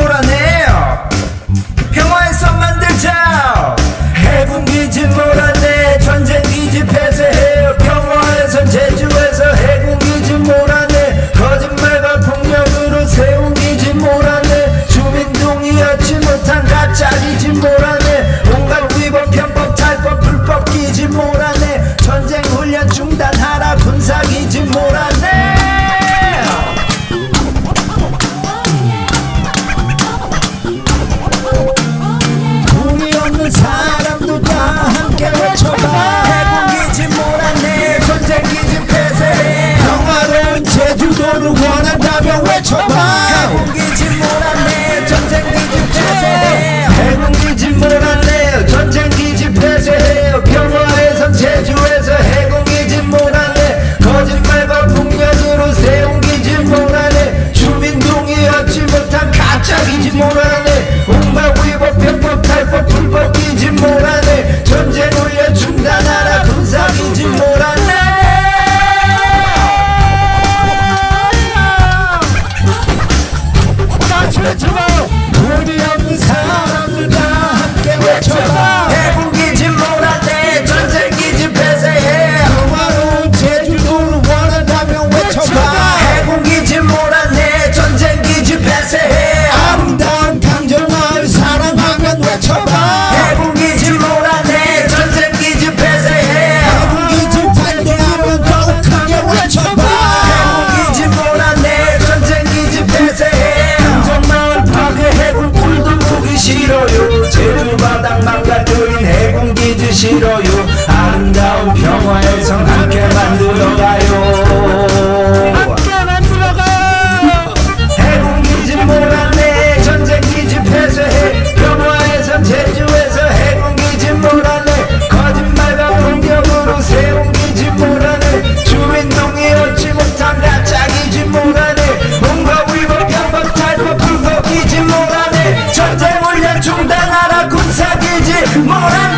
모라는 바닥 막아뜨린 해군기지 싫어요 More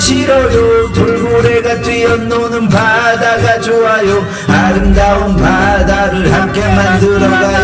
싫어요. 돌고래가 뛰어노는 바다가 좋아요. 아름다운 바다를 함께 만들어가요.